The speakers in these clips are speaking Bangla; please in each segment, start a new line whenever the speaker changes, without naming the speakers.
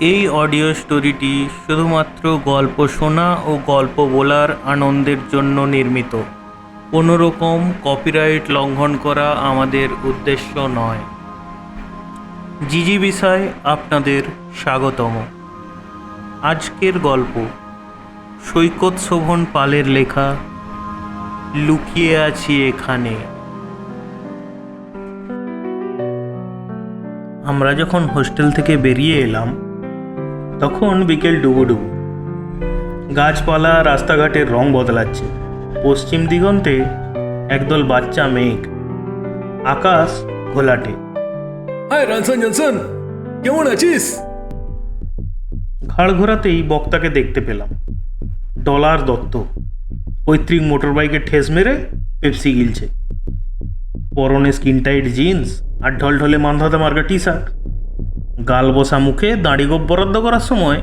এই অডিও স্টোরিটি শুধুমাত্র গল্প শোনা ও গল্প বলার আনন্দের জন্য নির্মিত। কোনো রকম কপিরাইট লঙ্ঘন করা আমাদের উদ্দেশ্য নয়। জিজি বিষয় আপনাদের স্বাগতম। আজকের গল্প সৈকত শোভন পালের লেখা, লুকিয়ে আছি এখানে। আমরা যখন হোস্টেল থেকে বেরিয়ে এলাম তখন বিকেল ডুবুডুবু। গাছপালা রাস্তাঘাটের রং বদলাচ্ছে। পশ্চিম দিগন্তে একদল বাচ্চা মেঘ। আকাশ ঘোলাটে।
হাই রানসন জনসন কেমন আছিস?
ঘাড় ঘোরাতেই বক্তাকে দেখতে পেলাম। ডলার দত্ত। পৈতৃক মোটর বাইকে ঠেস মেরে পেপসি গিলছে। পরনে স্কিন টাইট জিন্স আর ঢলঢলে মান্ধাতা মার্কা টি শার্ট গাল বসা মুখে দাড়ি গোপ বরাদ্দ করার সময়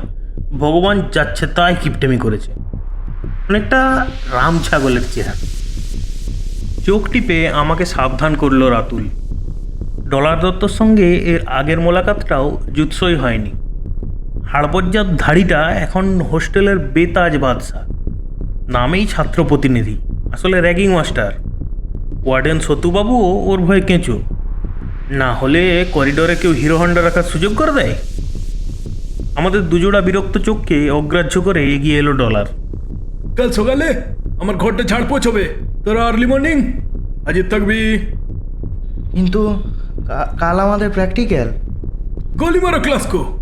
ভগবান যাচ্ছে তাই কিপটেমি করেছে। অনেকটা রাম ছাগলের চেহারা। চোখ টিপে আমাকে সাবধান করল রাতুল। ডলার দত্তর সঙ্গে এর আগের মোলাকাতটাও জুৎসই হয়নি। হাড়পজ্জাত ধাড়িটা এখন হোস্টেলের বেতাজ বাদশা নামেই ছাত্র প্রতিনিধি, আসলে র্যাগিং মাস্টার। ওয়ার্ডেন সতুবাবুও ওর ভয়ে কেঁচো। না হলে করিডোরে কেউ হিরো হন্ডা রাখার সুযোগ করে দেয়? আমাদের দুজোড়া বিরক্ত চোখকে অগ্রাহ্য করে এগিয়ে এলো ডলার।
কাল সকালে আমার ঘরটা ঝাড় পৌঁছবে। তোরা আর্লি মর্নিং? আজ থাকবি?
কিন্তু কাল আমাদের প্র্যাকটিক্যাল।
গলি মারো ক্লাস কো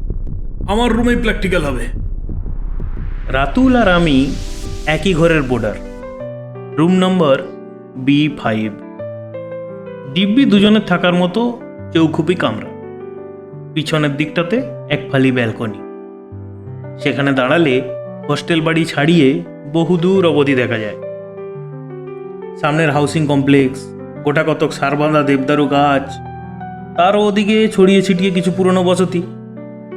আমার রুমেই প্র্যাকটিক্যাল হবে।
রাতুল আর আমি একই ঘরের boarder. Room number B five. দিব্যি দুজনের থাকার মতো চৌখুপি কামরা। পিছনের দিকটাতে এক ফালি ব্যালকনি। সেখানে দাঁড়ালে হোস্টেল বাড়ি ছাড়িয়ে বহুদূর অবধি দেখা যায়। সামনের হাউসিং কমপ্লেক্স, গোটা কতক সারবাঁধা দেবদারু গাছ, তারও ওদিকে ছড়িয়ে ছিটিয়ে কিছু পুরনো বসতি।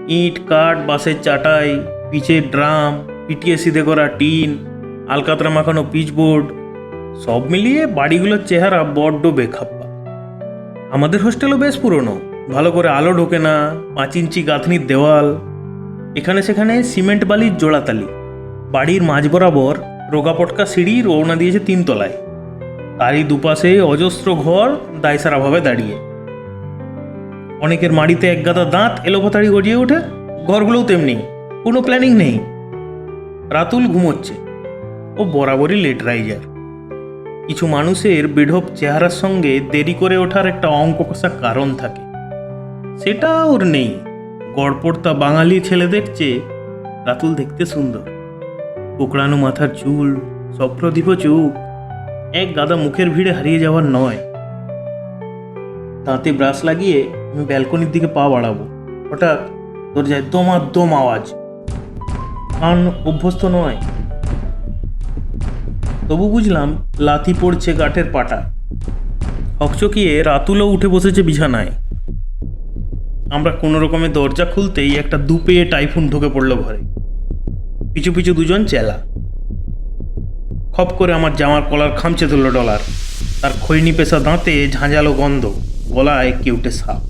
ইট, কাঠ, বাঁশের চাটাই, পিচের ড্রাম, পিটিয়ে সিধে করা টিন, আলকাতরা মাখানো পিচবোর্ড, সব মিলিয়ে বাড়িগুলোর চেহারা বড্ড বেখাপ্পা। আমাদের হোস্টেলও বেশ পুরনো। ভালো করে আলো ঢোকে না, পাঁচ ইঞ্চি গাঁথনির দেওয়াল, এখানে সেখানে সিমেন্ট বালির জোড়াতালি, বাড়ির মাঝ বরাবর রোগাপটকা সিঁড়ি, রওনা দিয়েছে তিনতলায়। তারই দুপাশে অজস্র ঘর দায়সারাভাবে দাঁড়িয়ে। অনেকের মাড়িতে এক গাদা দাঁত এলোপাতাড়ি গজিয়ে ওঠে, ঘরগুলোও তেমনি, কোনো প্ল্যানিং নেই। রাতুল ঘুমোচ্ছে। ও বরাবরই লেট রাইজার কিছু মানুষের বেঢপ চেহারার সঙ্গে দেরি করে ওঠার একটা অঙ্ক কষা কারণ থাকে। সেটা ওর নেই। গড়পড়তা বাঙালি ছেলেদের চেয়ে রাতুল দেখতে সুন্দর। কোকড়ানো মাথার চুল সপ্রদীপ চোখ, এক গাদা মুখের ভিড়ে হারিয়ে যাওয়ার নয়। দাঁতে ব্রাশ লাগিয়ে আমি ব্যালকনির দিকে পা বাড়াবো। হঠাৎ দরজায় দমা দম আওয়াজ। কান অভ্যস্ত নয়। তবু বুঝলাম লাথি পড়ছে গাঠের পাটা। হকচকিয়ে রাতুলও উঠে বসেছে বিছানায়। আমরা কোনো রকমে দরজা খুলতেই একটা দুপেয়ে টাইফুন ঢুকে পড়ল ঘরে। পিছু পিছু দুজন চেলা। খপ করে আমার জামার কলার খামচে ধরলো ডলার। তার খৈনি পেশা দাঁতে ঝাঁঝালো গন্ধ গলায় কেউটে সাপ।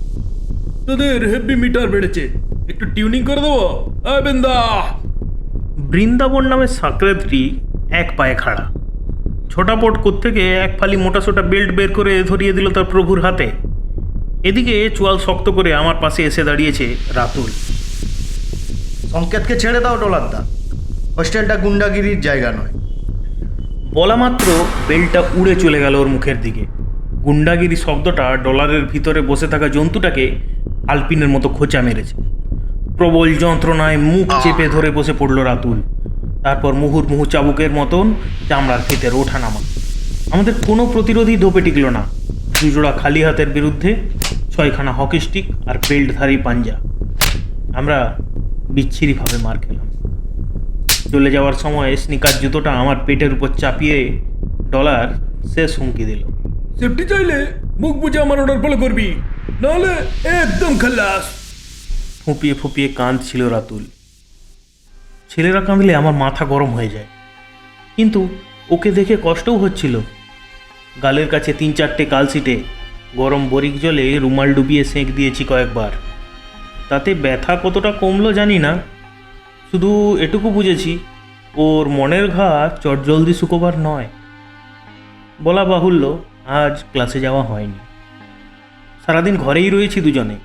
তোদের হেভি মিটার বেড়েছে একটু টিউনিং করে দেবো?
বৃন্দাবন নামের সাকরেদটি এক পায়ে খাড়া। ছোটাপট থেকে এক ফালি মোটা সোটা বেল্ট বের করে ধরিয়ে দিল তার প্রভুর হাতে। এদিকে চোয়াল শক্ত করে আমার পাশে এসে দাঁড়িয়েছে রাতুল।
সংকেতকে ছেড়ে দাও ডলারদা। হোস্টেলটা গুন্ডাগিরির জায়গা নয়।
বলা মাত্র বেলটা উড়ে চলে গেল ওর মুখের দিকে। গুন্ডাগিরি শব্দটা ডলারের ভিতরে বসে থাকা জন্তুটাকে আলপিনের মতো খোঁচা মেরেছে। প্রবল যন্ত্রণায় মুখ চেপে ধরে বসে পড়ল রাতুল। তারপর মুহুর্মুহু চাবুকের মতন চামড়ার ক্ষেতের ওঠানামা আমাদের কোনো প্রতিরোধী ধোপে টিকল না। দুজোড়া খালি হাতের বিরুদ্ধে ছয়খানা হকি স্টিক আর বেল্টধারী পাঞ্জা। আমরা বিচ্ছিরিভাবে মার খেলাম। চলে যাওয়ার সময় স্নিকার জুতোটা আমার পেটের উপর চাপিয়ে ডলার শেষ হুমকি দিল।
সেফটি চাইলে মুখ বুঝে আমার অর্ডার ফলো করবি। নাহলে একদম খাল্লাস
ফুপিয়ে ফুপিয়ে কাঁদছিল রাতুল। ছেলেরা কাঁদলে আমার মাথা গরম হয়ে যায়। কিন্তু ওকে দেখে কষ্টও হচ্ছিল। গালের কাছে তিন চারটে কালসিটে গরম বরিক জলে রুমাল ডুবিয়ে সেঁক দিয়েছি কয়েকবার। তাতে ব্যথা কতটা কমলো জানি না। শুধু এটুকু বুঝেছি, ওর মনের ঘা চটজলদি শুকোবার নয়। বলা বাহুল্য, আজ ক্লাসে যাওয়া হয়নি। সারাদিন ঘরেই রয়েছি দুজনে।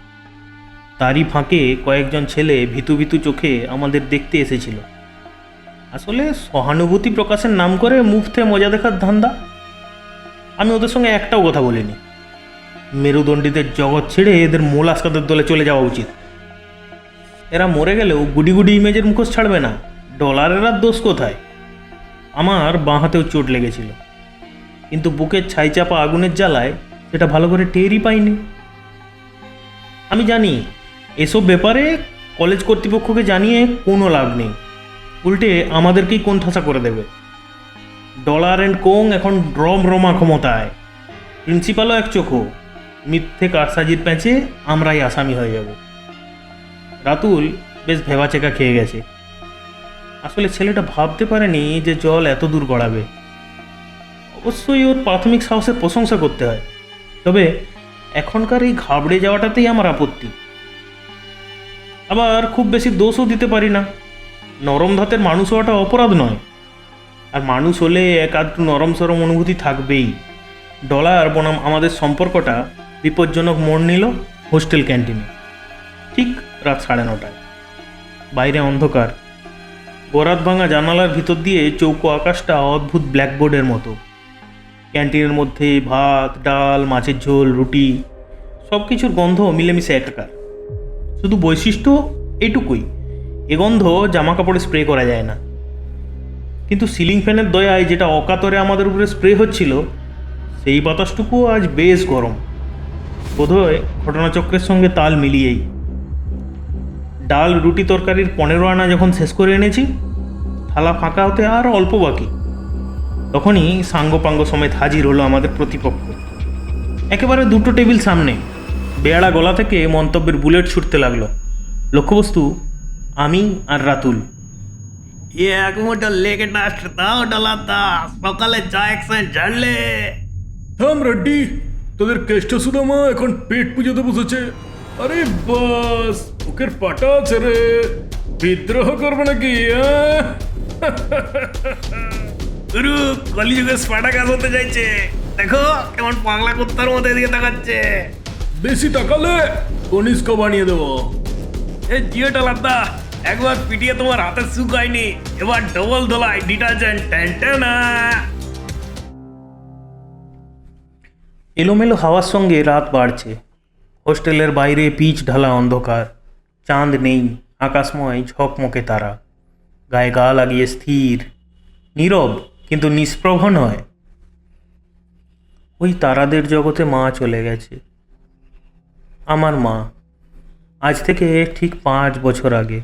তারই ফাঁকে কয়েকজন ছেলে ভিতু ভিতু চোখে আমাদের দেখতে এসেছিল। আসলে সহানুভূতি প্রকাশের নাম করে মুফতে মজা দেখার ধান্দা? আমি ওদের সঙ্গে একটাও কথা বলিনি। মেরুদণ্ডীদের জগৎ ছেড়ে এদের মোলাস্কাদের দলে চলে যাওয়া উচিত। এরা মরে গেলেও গুডি গুডি ইমেজের মুখোশ ছাড়বে না। ডলারের আর দোষ কোথায়? আমার বাঁ হাতেও চোট লেগেছিল। কিন্তু বুকের ছাই চাপা আগুনের জ্বালায় সেটা ভালো করে টেরই পাইনি। আমি জানি এসব ব্যাপারে কলেজ কর্তৃপক্ষকে জানিয়ে কোনো লাভ নেই। উল্টে আমাদেরকেই কোণঠাসা করে দেবে। ডলার অ্যান্ড কোং এখন রম রমা ক্ষমতায়। প্রিন্সিপালও এক চোখো। মিথ্যে কারসাজির প্যাঁচে আমরাই আসামি হয়ে যাব। রাতুল বেশ ভেবাচেকা খেয়ে গেছে। আসলে ছেলেটা ভাবতে পারেনি যে জল এত দূর গড়াবে। অবশ্যই ওর প্রাথমিক সাহসের প্রশংসা করতে হয়। তবে এখনকার এই ঘাবড়ে যাওয়াটাতেই আমার আপত্তি। আবার খুব বেশি দোষও দিতে পারি না। নরম ধাতের মানুষ হওয়াটা অপরাধ নয়। আর মানুষ হলে এক আধটু নরম সরম অনুভূতি থাকবেই। ডলার বনাম আমাদের সম্পর্কটা বিপজ্জনক মোড় নিল হোস্টেল ক্যান্টিনে। ঠিক রাত সাড়ে নটায়। বাইরে অন্ধকার। বরাত ভাঙা জানালার ভিতর দিয়ে চৌকো আকাশটা অদ্ভুত ব্ল্যাকবোর্ডের মতো। ক্যান্টিনের মধ্যে ভাত, ডাল, মাছের ঝোল, রুটি সব কিছুর গন্ধ মিলেমিশে একাকার। শুধু বৈশিষ্ট্য এটুকুই। এ গন্ধ জামা কাপড়ে স্প্রে করা যায় না। কিন্তু সিলিং ফ্যানের দয়ায় যেটা অকাতরে আমাদের উপরে স্প্রে হচ্ছিল, সেই বাতাসটুকু আজ বেশ গরম। বোধহয় ঘটনাচক্রের সঙ্গে তাল মিলিয়েই। ডাল, রুটি তরকারির পনেরো আনা যখন শেষ করে এনেছি, থালা ফাঁকা হতে আর অল্প বাকি। তখনই সাঙ্গপাঙ্গ সমেত হাজির হলো আমাদের প্রতিপক্ষ। একেবারে দুটো টেবিল সামনে। বেয়াড়া গলা থেকে মন্তব্যের বুলেট ছুটতে লাগল। লক্ষ্যবস্তু আমি আর রাতুল।
এক মুঠো লেগে দাও ডলাতা সকালে চা একসাথে ঝাড়লে।
থাম রেড্ডি তোদের কেষ্ট সুদামা এখন পেট পুজোতে বসেছে। আরে বাস বুকের পাটা আছে রে। বিদ্রোহ করবে নাকি আহ?
গুরু কলিযুগে স্পাটাকাস হতে চাইছে দেখো কেমন পাগলা কুত্তার মতো এদিকে তাকাচ্ছে।
বেশি টাকালে কনিষ্ক বানিয়ে দেবো।
এ জিও ডলাতা একবার পিটিয়ে তোমার হাতে শুকায়নি। এবার ডবল ধোলাই ডিটারজেন্ট টেনটেনা
এলোমেলো হাওয়ার সঙ্গে রাত বাড়ছে। হোস্টেলের বাইরে পিচ ঢালা অন্ধকার। চাঁদ নেই আকাশময় ঝকমকে তারা। গায়ে গা লাগিয়ে স্থির। নীরব কিন্তু নিষ্প্রভ নয়। ওই তারাদের জগতে মা চলে গেছে। আমার মা। আজ থেকে ঠিক পাঁচ বছর আগে।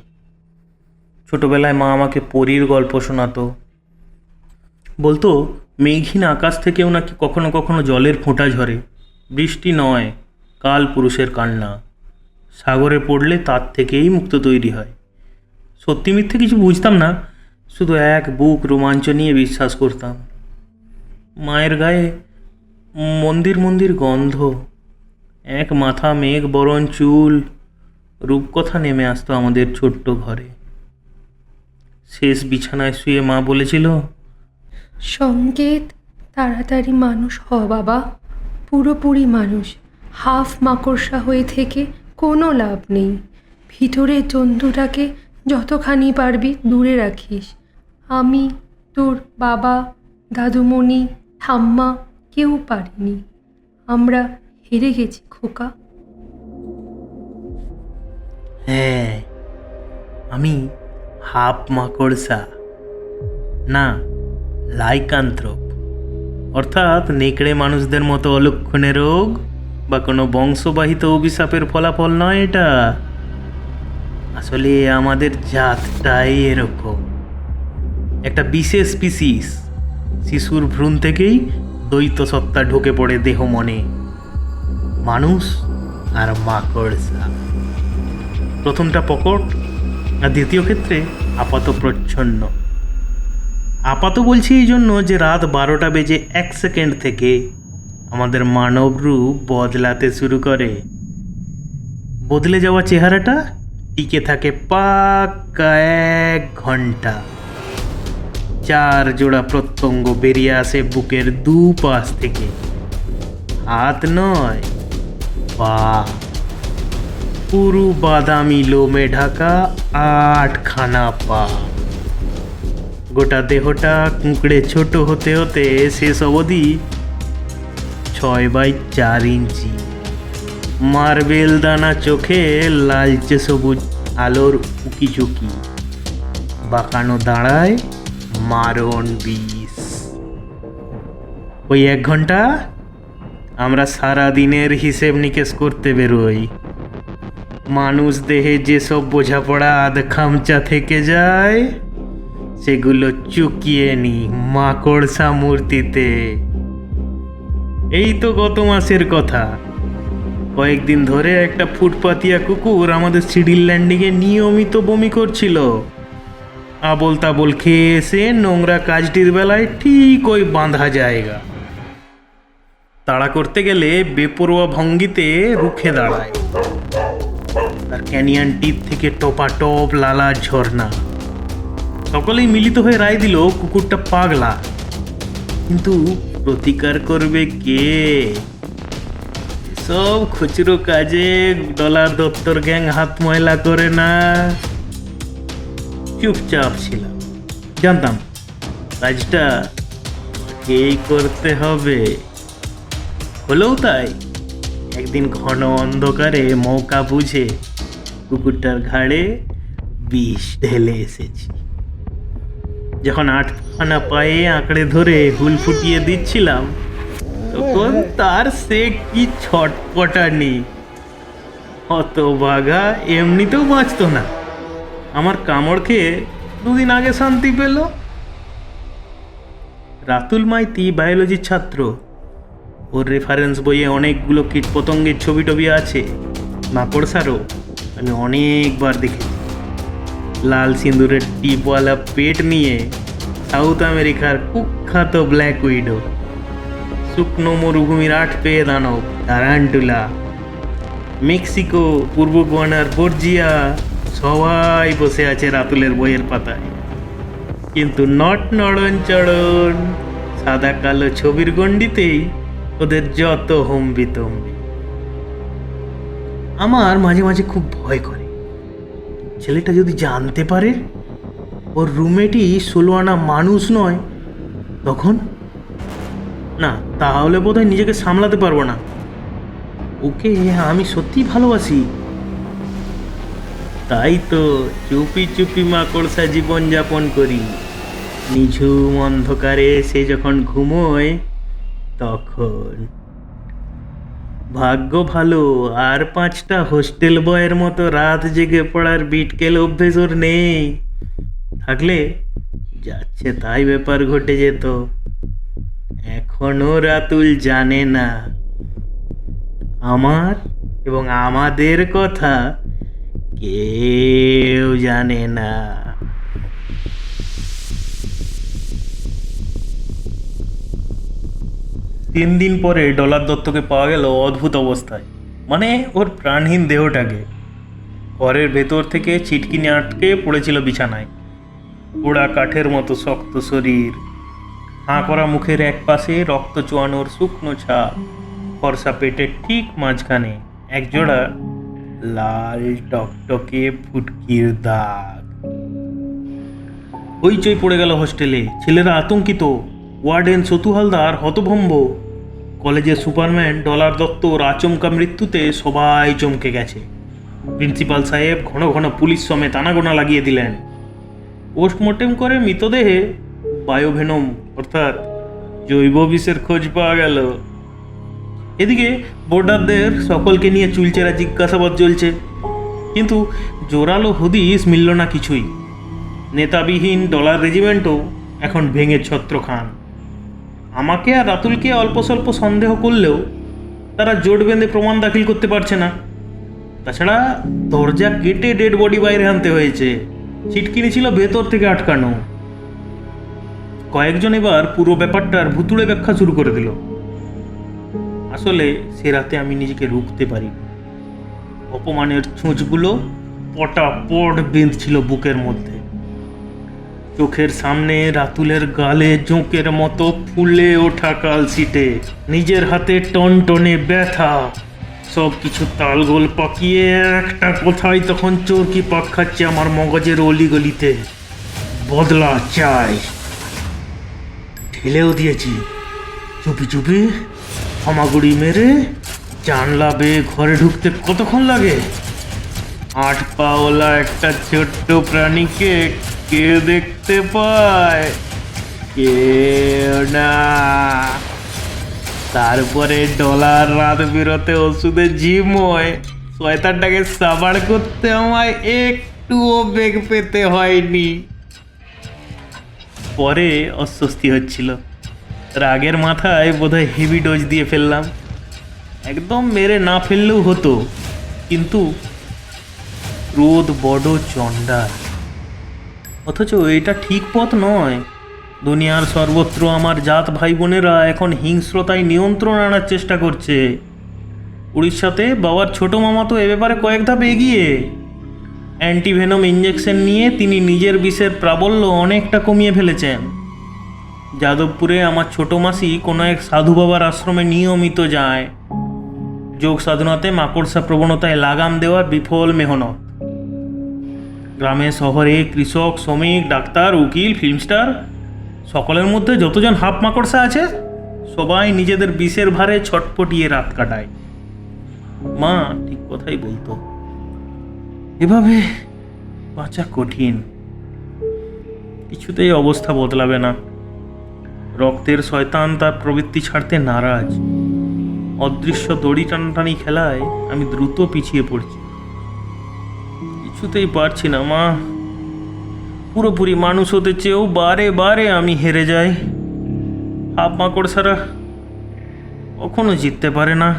ছোটবেলায় মা আমাকে পরীর গল্প শোনাতো। বলতো, মেঘহীন আকাশ থেকেও নাকি কখনো কখনো জলের ফোঁটা ঝরে। বৃষ্টি নয়, কাল পুরুষের কান্না। সাগরে পড়লে তার থেকেই মুক্ত তৈরি হয়। সত্যি মিথ্যে কিছু বুঝতাম না, শুধু এক বুক রোমাঞ্চ নিয়ে বিশ্বাস করতাম। মায়ের গায়ে মন্দির মন্দির গন্ধ এক মাথা মেঘ বরণ চুল, রূপকথা নেমে আসতো আমাদের ছোট্ট ঘরে। শেষ বিছানায় শুয়ে মা বলেছিল
সংকেত তাড়াতাড়ি মানুষ হ বাবা, পুরোপুরি মানুষ। হাফ মাকড়সা হয়ে থেকে কোনো লাভ নেই। ভিতরের জন্তুটাকে যতখানি পারবি দূরে রাখিস। আমি, তোর বাবা, দাদুমণি, ঠাম্মা কেউ পারিনি। আমরা হেরে গেছি, খোকা।
হ্যাঁ আমি হাফ মাকড়সা। না লাইকান্থ্রপ অর্থাৎ নেকড়ে মানুষদের মতো অলক্ষণে রোগ বা কোনো বংশবাহিত অভিশাপের ফলাফল নয় এটা। আসলে আমাদের জাতটাই এরকম। একটা বিশেষ স্পিসিস শিশুর ভ্রূণ থেকেই দ্বৈত সত্তা ঢুকে পড়ে দেহ মনে। মানুষ আর মাকড়সা। প্রথমটা পকট আর দ্বিতীয় ক্ষেত্রে আপাত প্রচ্ছন্ন। আপাত বলছি এই জন্য যে রাত বারোটা বেজে এক সেকেন্ড থেকে আমাদের মানব রূপ বদলাতে শুরু করে। বদলে যাওয়া চেহারাটা টিকে থাকে পাক্কা এক ঘণ্টা। চার জোড়া প্রত্যঙ্গ বেরিয়ে আসে বুকের দু পাশ থেকে। হাত নয় পা। পুরু বাদামি লোমে ঢাকা, আটখানা পা। গোটা দেহটা কুঁকড়ে ছোট হতে হতে শেষ অবধি ছয় বাই চার ইঞ্চি। মার্বেল দানা চোখে লালচে সবুজ আলোর উকি চুকি বাঁকানো দাঁড়ায় মারণ বিষ। ওই এক ঘণ্টা আমরা সারা দিনের হিসেব নিকেশ করতে বেরোই। মানুষ দেহে যেসব বোঝাপড়া আধ খামচা থেকে যায়, সেগুলো চুকিয়ে নি মাকড়সা মূর্তিতে এই তো গত মাসের কথা। কয়েকদিন ধরে একটা ফুটপাতিয়া কুকুর আমাদের সিডিল ল্যান্ডিংয়ে নিয়মিত বমি করছিল। আবল তাবল খেয়ে এসে নোংরা কাজটির বেলায় ঠিক ওই বাঁধা জায়গা। তাড়া করতে গেলে বেপরোয়া ভঙ্গিতে রুখে দাঁড়ায়। আর ক্যানিয়ান টিপ থেকে টপা টপ, লালা ঝর্ণা। সকলেই মিলিত হয়ে রায় দিল, কুকুরটা পাগলা। কিন্তু প্রতিকার করবে কে? সব খুচরো কাজে ডলার দপ্তর গ্যাং হাত ময়লা করে না। চুপচাপ ছিলাম। জানতাম, কাজটা এই করতে হবে। হলেও তাই। একদিন ঘন অন্ধকারে মৌকা বুঝে কুকুরটার ঘাড়ে বিষ ঢেলে এসেছি। যখন আটখানা পায়ে আঁকড়ে ধরে হুল ফুটিয়ে দিচ্ছিলাম, তখন তার সে কি ছটপটানি। অত বাঘা এমনিতেও বাঁচতো না। আমার কামড় খেয়ে দুদিন আগে শান্তি পেল। রাতুল মাইতি বায়োলজির ছাত্র ওর রেফারেন্স বইয়ে অনেকগুলো কীটপতঙ্গের ছবি টবি আছে। মাকড়সারও। আমি অনেকবার দেখেছি। লাল সিঁদুরের টিপওয়ালা পেট নিয়ে সাউথ আমেরিকার কুখ্যাত ব্ল্যাক উইডো। শুকনো মরুভূমির আট পেয়ে দানব টারান্টুলা মেক্সিকো, পূর্ব গোয়ানার বর্জিয়া সবাই বসে আছে রাতুলের বইয়ের পাতায়। কিন্তু নট নড়ন চড়ন সাদা কালো ছবির গণ্ডিতেই ওদের যত হম্বি তম্বি। আমার মাঝে মাঝে খুব ভয় করে। ছেলেটা যদি জানতে পারে, ওর রুমেটি ষোলো আনা মানুষ নয়, তখন? না, তাহলে বোধহয় নিজেকে সামলাতে পারব না। ওকে আমি সত্যি ভালোবাসি। তাই তো চুপি চুপি মাকড়সা জীবন যাপন করি। নিঝুম অন্ধকারে সে যখন ঘুমোয় তখন। ভাগ্য ভালো, আর পাঁচটা হোস্টেল বয়ের মতো রাত জেগে পড়ার বিটকেল অভ্যেস ওর নেই। থাকলে যাচ্ছে তাই ব্যাপার ঘটে যেত। এখনও রাতুল জানে না। আমার এবং আমাদের কথা কেউ জানে না। তিন দিন পরে ডলার দত্তকে পাওয়া গেল অদ্ভুত অবস্থায়। মানে ওর প্রাণহীন দেহটাকে। ঘরের ভেতর থেকে ছিটকিনি আটকে পড়েছিল বিছানায়। পোড়া কাঠের মতো শক্ত শরীর। হাঁ করা মুখের এক পাশে রক্ত চোয়ানোর শুকনো ছাপ। ফর্সা পেটের ঠিক মাঝখানে একজোড়া লাল টকটকে ফুটকির দাগ। হইচই পড়ে গেল হোস্টেলে। ছেলেরা আতঙ্কিত। ওয়ার্ডেন সতু হালদার হতভম্ব। কলেজের সুপারম্যান ডলার দত্তর আচমকা মৃত্যুতে সবাই চমকে গেছে। প্রিন্সিপাল সাহেব ঘন ঘন পুলিশ সমেত আনাগোনা লাগিয়ে দিলেন। পোস্টমর্টেম করে মৃতদেহে বায়োভেনম, অর্থাৎ জৈব বিষের খোঁজ পাওয়া গেল। এদিকে বোর্ডারদের সকলকে নিয়ে চুলচেরা জিজ্ঞাসাবাদ চলছে। কিন্তু জোরালো হদিস মিলল না কিছুই। নেতাবিহীন ডলার রেজিমেন্টও এখন ভেঙে ছত্র খান আমাকে আর রাতুলকে অল্প স্বল্প সন্দেহ করলেও তারা জোট বেঁধে প্রমাণ দাখিল করতে পারছে না। তাছাড়া দরজা কেটে ডেড বডি বাইরে আনতে হয়েছে। ছিটকিনি ছিল ভেতর থেকে আটকানো। কয়েকজন এবার পুরো ব্যাপারটার ভুতুড়ে ব্যাখ্যা শুরু করে দিল। আসলে সে রাতে আমি নিজেকে রুখতে পারি অপমানের ছুঁচগুলো পটাপট বেঁধছিল বুকের মধ্যে। চোখের সামনে রাতুলের গালে জোঁকের মতো ফুলে ওঠা কালসিটে নিজের হাতে টনটনে ব্যথা। সব কিছু তালগোল পাকিয়ে একটা কোথায় তখন চোরকি পাক খাচ্ছে আমার মগজের অলিগলিতে? বদলা চাই। ঠেলেও দিয়েছি। চুপি চুপি হামাগুড়ি মেরে জানলা বেয়ে ঘরে ঢুকতে কতক্ষণ লাগে? আট পাওলা একটা ছোট্ট প্রাণীকে কে দেখতে পায়। কেউ না। তারপরে ডলার রাত বেরোতে ওষুধে ঝিমোয় শয়তানটাকে সাবার করতে আমায় একটুও বেগ পেতে হয়নি। পরে অস্বস্তি হচ্ছিল। রাগের মাথায় বোধহয় হেভি ডোজ দিয়ে ফেললাম। একদম মেরে না ফেললেও হতো। কিন্তু ক্রোধ বড় চণ্ডাল। অথচ এটা ঠিক পথ নয়। দুনিয়ার সর্বত্র আমার জাত ভাই বোনেরা এখন হিংস্রতায় নিয়ন্ত্রণ আনার চেষ্টা করছে। উড়িষ্যাতে বাবার ছোট মামা তো এ ব্যাপারে কয়েক ধাপ এগিয়ে। অ্যান্টিভেনম ইঞ্জেকশন নিয়ে তিনি নিজের বিষের প্রাবল্য অনেকটা কমিয়ে ফেলেছেন। যাদবপুরে আমার ছোট মাসি কোনো এক সাধু বাবার আশ্রমে নিয়মিত যায়। যোগ সাধনাতে মাকড়সা প্রবণতায় লাগাম দেওয়ার বিফল মেহনত। গ্রামে, শহরে, কৃষক, শ্রমিক, ডাক্তার, উকিল ফিল্মস্টার সকলের মধ্যে যতজন হাফ মাকড়সা আছে, সবাই নিজেদের বিষের ভারে ছটপটিয়ে রাত কাটায়। মা ঠিক কথাই বলতো, এভাবে বাঁচা কঠিন। কিছুতেই অবস্থা বদলাবে না। রক্তের শয়তান তার প্রবৃত্তি ছাড়তে নারাজ। অদৃশ্য দড়ি টানাটানি খেলায় আমি দ্রুত পিছিয়ে পড়ছি। কিছুতেই পারছি না, মা। পুরোপুরি মানুষ হতে চেয়েও বারে বারে আমি হেরে যাই। হাফ মাকড় সারা কখনো জিততে পারে না।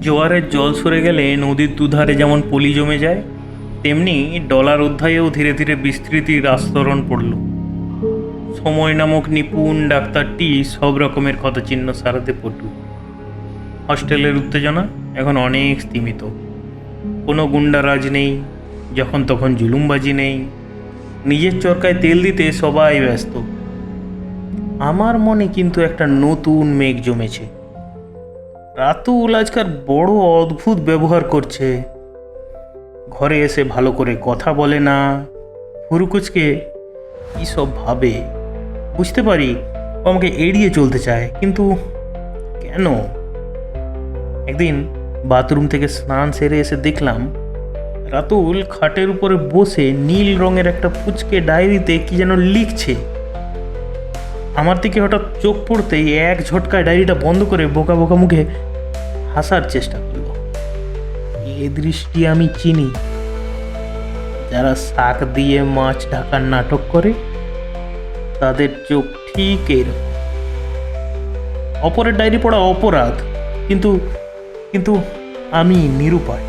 জোয়ারের জল সরে গেলে নদীর দুধারে যেমন পলি জমে যায়, তেমনি ডলার অধ্যায়েও ধীরে ধীরে বিস্তৃতির আস্তরণ পড়ল। সময় নামক নিপুণ ডাক্তারটি সব রকমের ক্ষতচিহ্ন সারাতে পটু। হস্টেলের উত্তেজনা এখন অনেক স্তীমিত। কোনো গুন্ডারাজ নেই, যখন তখন জুলুমবাজি নেই। নিজের চরকায় তেল দিতে সবাই ব্যস্ত। আমার মনে কিন্তু একটা নতুন মেঘ জমেছে। রাতুল আজকাল বড় অদ্ভুত ব্যবহার করছে। ঘরে এসে ভালো করে কথা বলে না। ফুরুকুচকে কী সব ভাবে? বুঝতে পারি ও আমাকে এড়িয়ে চলতে চায়, কিন্তু কেন? একদিন বাথরুম থেকে স্নান সেরে এসে দেখলাম, রাতুল খাটের উপরে বসে নীল রঙের একটা পুচকে ডায়েরিতে কি যেন লিখছে। আমার দিকে হঠাৎ চোখ পড়তেই এক ঝটকায় ডায়েরিটা বন্ধ করে বোকা বোকা মুখে হাসার চেষ্টা করল। এ দৃষ্টি আমি চিনি। যারা শাক দিয়ে মাছ ঢাকার নাটক করে, তাদের চোখ ঠিক এরকম। অপরের ডায়েরি পড়া অপরাধ, কিন্তু কিন্তু আমি নিরুপায়।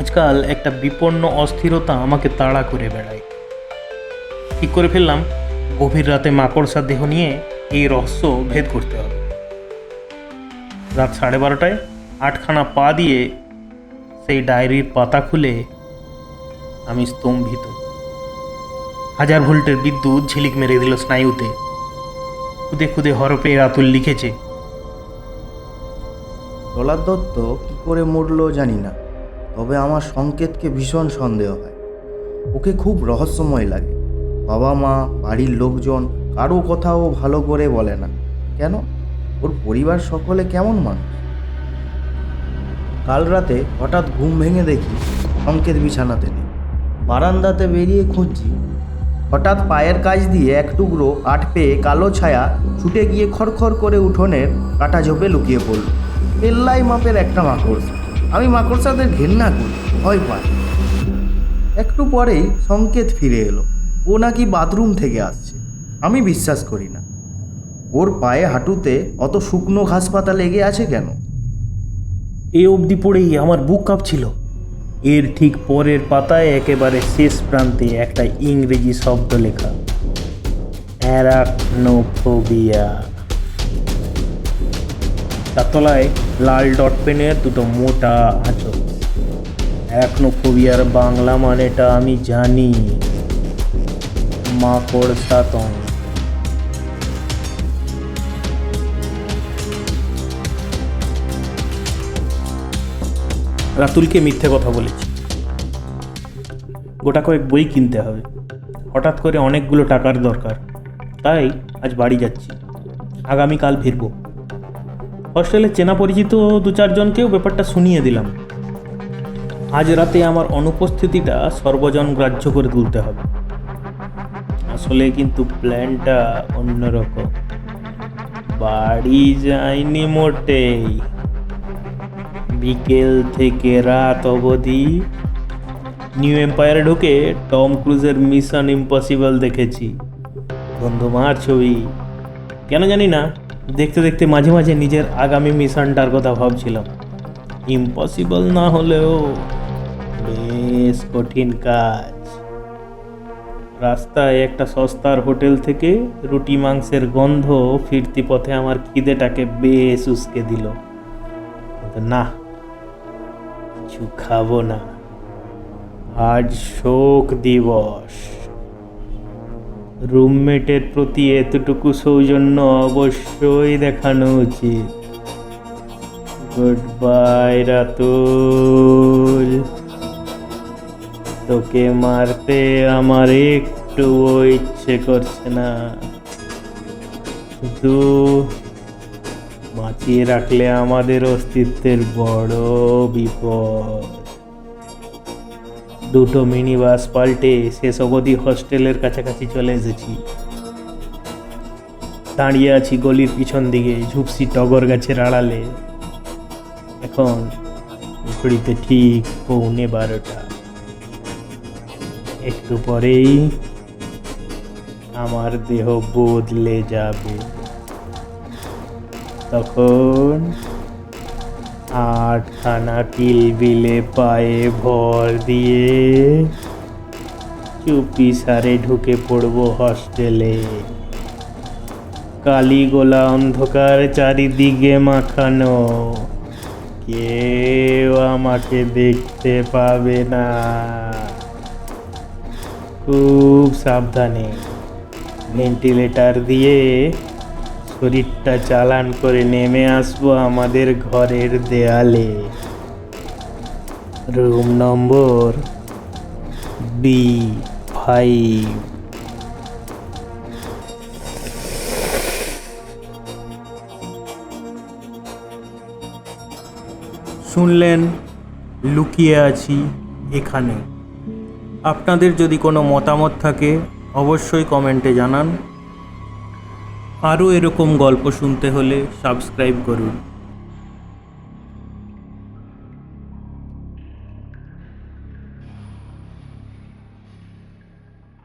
আজকাল একটা বিপন্ন অস্থিরতা আমাকে তাড়া করে বেড়ায়। ঠিক করে ফেললাম, গভীর রাতে মাকড়সার দেহ নিয়ে এই রহস্য ভেদ করতে হবে। রাত সাড়ে বারোটায় আটখানা পা দিয়ে সেই ডায়েরির পাতা খুলে আমি স্তম্ভিত। হাজার ভোল্টের বিদ্যুৎ ঝিলিক মেরে দিল স্নায়ুতে। খুদে খুদে হরপে রাতুল লিখেছে
প্রহ্লাদ দত্ত কী করে মরলো জানি না, তবে আমার সংকেতকে ভীষণ সন্দেহ হয়। ওকে খুব রহস্যময় লাগে। বাবা মা, বাড়ির লোকজন কারও কথাও ভালো করে বলে না। কেন? ওর পরিবার সকলে কেমন মানুষ? কাল রাতে হঠাৎ ঘুম ভেঙে দেখি সংকেত বিছানাতে নেই। বারান্দাতে বেরিয়ে খুঁজছি। হঠাৎ পায়ের কাজ দিয়ে এক টুকরো আট পেয়ে কালো ছায়া ছুটে গিয়ে খড়খড় করে উঠোনের কাটা ঝোপে লুকিয়ে পড়ল। পেল্লাই মাপের একটা মাকড়সা আমি মাকড়সাদের ঘেন্না করি, ভয় পাই। একটু পরেই সংকেত ফিরে এলো, ও নাকি বাথরুম থেকে আসছে। আমি বিশ্বাস করি না। ওর পায়ে হাঁটুতে অত শুকনো ঘাস পাতা লেগে আছে কেন?
এ অবধি পড়েই আমার বুক কাঁপছিল। এর ঠিক পরের পাতায় একেবারে শেষ প্রান্তে একটা ইংরেজি শব্দ লেখা, অ্যারাকনোফোবিয়া। তার তলায় লাল ডট পেনের দুটো মোটা আঁচড় অ্যাকনোফোবিয়ার বাংলা মানেটা আমি জানি। মাকড় সাতং রাতুলকে মিথ্যে কথা বলেছি। গোটা কয়েক বই কিনতে হবে। হঠাৎ করে অনেকগুলো টাকার দরকার। তাই আজ বাড়ি যাচ্ছি। আগামীকাল ফিরব। হস্টেলে চেনা পরিচিত দু চারজনকেও ব্যাপারটা শুনিয়ে দিলাম। আজ রাতে আমার অনুপস্থিতিটা সর্বজন গ্রাহ্য করে তুলতে হবে। আসলে কিন্তু প্ল্যানটা অন্যরকম। বাড়ি যাইনি মোটেই। বিকেল থেকে রাত অবধি নিউ এম্পায়ারে ঢুকে টম ক্রুজের মিশন ইম্পসিবল দেখেছি। বন্ধুমার ছবি। কেন জানি না দেখতে দেখতে মাঝে মাঝে নিজের আগামী মিশনটার কথা ভাবছিলাম। ইম্পসিবল না হলেও বেশ কঠিন কাজ। রাস্তায় একটা সস্তার হোটেল থেকে রুটি মাংসের গন্ধ ফিরতি পথে আমার খিদেটাকে বেশ উস্কে দিল। না, কিছু খাব না। আজ শোক দিবস। রুমমেটের প্রতি এতটুকু সৌজন্য অবশ্যই দেখানো উচিত। Good bye Ratul. তোকে মারতে আমার একটু ইচ্ছে করছে না। কিন্তু বাঁচিয়ে রাখলে আমাদের অস্তিত্বের বড় বিপদ। দুটো মিনি বাস পাল্টে শেষ অবধি হস্টেলের কাছাকাছি চলে এসেছি। দাঁড়িয়ে আছি গলির পিছন দিকে, ঝুপসি টগর গাছের আড়ালে। এখন ঘড়িতে ঠিক পৌনে বারোটা। একটু পরেই আমার দেহ বদলে যাবে। তখন আটখানা কিলবিলে পায়ে ভর দিয়ে চুপি সারে ঢুকে পড়ব হস্টেলে। কালি গোলা অন্ধকার চারিদিকে মাখানো। কেউ আমাকে দেখতে পাবে না। খুব সাবধানে। ভেন্টিলেটার দিয়ে শরীরটা চালান করে নেমে আসব আমাদের ঘরের দেয়ালে। Room number B five. শুনলেন, লুকিয়ে আছি এখানে। আপনাদের যদি কোনো মতামত থাকে, অবশ্যই কমেন্টে জানান। আরও এরকম গল্প শুনতে হলে সাবস্ক্রাইব করুন।